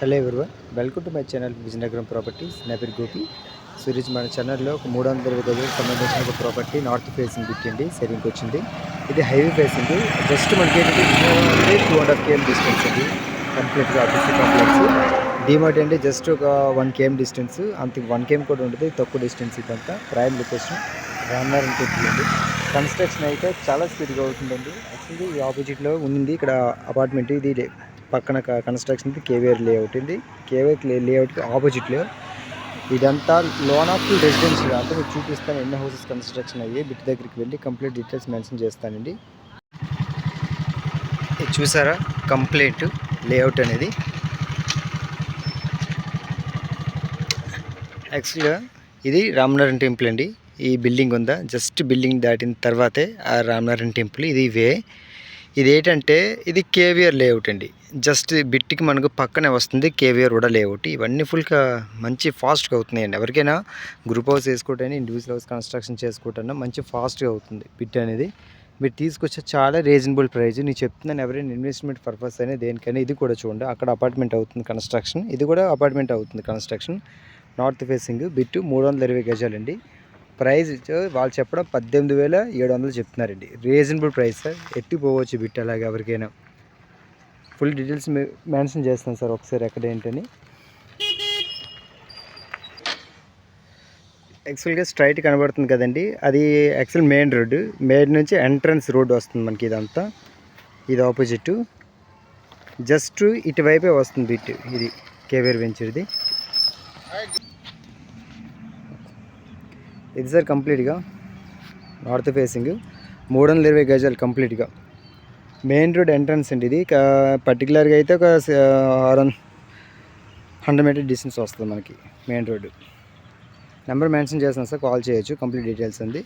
Hello everyone welcome to my channel Vizianagaram properties. నా పేరు గోపి. సురేష్ మన ఛానల్లో ఒక మూడు వందల ఇరవై గదులకు సంబంధించిన ఒక ప్రాపర్టీ నార్త్ ఫేసింగ్ పెట్టండి సెరింగ్ వచ్చింది. ఇది హైవే ఫేసింగ్. జస్ట్ మనకి ఏంటంటే two and half KM distance అండి కంప్లీట్గా ఆఫీస్ కాంప్లెక్స్. డిమార్ట్ అంటే జస్ట్ ఒక వన్ కేఎం డిస్టెన్స్ అంత వన్ కేఎం కూడా ఉంటుంది తక్కువ డిస్టెన్స్ ఇదంతా. ప్రైమ్ లొకేషన్ రామ్నారాయణ టెంపుల్ అండి. కన్స్ట్రక్షన్ అయితే చాలా స్పీడ్గా అవుతుందండి. యాక్చువల్లీ ఈ ఆపోజిట్లో ఉంది ఇక్కడ అపార్ట్మెంట్ ఇది. పక్కన కన్స్ట్రక్షన్ కేవీఆర్ లేఅవుట్ ఇది కేవీఆర్ లేఅవుట్కి ఆపోజిట్లో ఇదంతా లోన్ ఆఫ్ రెసిడెన్షియల్ అంటే మీకు చూపిస్తాను ఎన్ని హౌసెస్ కన్స్ట్రక్షన్ అయ్యాయి. బిట్ దగ్గరికి వెళ్ళి కంప్లీట్ డీటెయిల్స్ మెన్షన్ చేస్తానండి. ఇది చూసారా? కంప్లీట్ లేఅవుట్ అనేది. యాక్చువల్గా ఇది రామనారాయణ టెంపుల్ అండి. ఈ బిల్డింగ్ ఉందా? జస్ట్ బిల్డింగ్ దాటిన తర్వాతే ఆ రామనారాయణ టెంపుల్ ఇది వే ఇది ఏంటంటే ఇది కేవియర్ లేఅవుట్ అండి. జస్ట్ బిట్టికి మనకు పక్కనే వస్తుంది కేవియర్ కూడా లేఅవుట్. ఇవన్నీ ఫుల్గా మంచి ఫాస్ట్గా అవుతున్నాయండి. ఎవరికైనా గ్రూప్ హౌస్ వేసుకోవటానికి ఇండివిజువల్ హౌస్ కన్స్ట్రక్షన్ చేసుకోవటన్నా మంచి ఫాస్ట్గా అవుతుంది బిట్ అనేది. మీరు తీసుకొచ్చే చాలా రీజనబుల్ ప్రైజ్ నేను చెప్తున్నాను ఎవరైనా ఇన్వెస్ట్మెంట్ పర్పస్ అయినా దేనికైనా ఇది కూడా చూడండి. అక్కడ అపార్ట్మెంట్ అవుతుంది కన్స్ట్రక్షన్ ఇది కూడా అపార్ట్మెంట్ అవుతుంది కన్స్ట్రక్షన్ నార్త్ ఫేసింగ్ బిట్టు మూడు వందల ఇరవై గజాలండి. ప్రైస్ వాళ్ళు చెప్పడం పద్దెనిమిది వేల ఏడు వందలు చెప్తున్నారండి. Reasonable price sir. ఎట్టి పోవచ్చు బిట్ అలాగే ఎవరికైనా. ఫుల్ డీటెయిల్స్ మెన్షన్ చేస్తాను సార్ ఒకసారి ఎక్కడ ఏంటని. యాక్చువల్గా స్ట్రైట్ కనబడుతుంది కదండి. అది యాక్చువల్ మెయిన్ రోడ్డు. మెయిన్ నుంచి ఎంట్రన్స్ రోడ్ వస్తుంది మనకి ఇదంతా. ఇది ఆపోజిట్ జస్ట్ ఇటువైపే వస్తుంది బిట్. ఇది కేవేర్ వెంచర్ది ఇది సార్ కంప్లీట్గా. North facing. మూడు వందల ఇరవై గజాలు కంప్లీట్గా. మెయిన్ రోడ్ ఎంట్రన్స్ అండి ఇది. పర్టికులర్గా అయితే ఒక ఆరు హండ్రెడ్ మీటర్ డిస్టెన్స్ వస్తుంది మనకి మెయిన్ రోడ్డు నెంబర్ మెన్షన్ చేస్తాను సార్ కాల్ చేయొచ్చు కంప్లీట్ డీటెయిల్స్ అండి.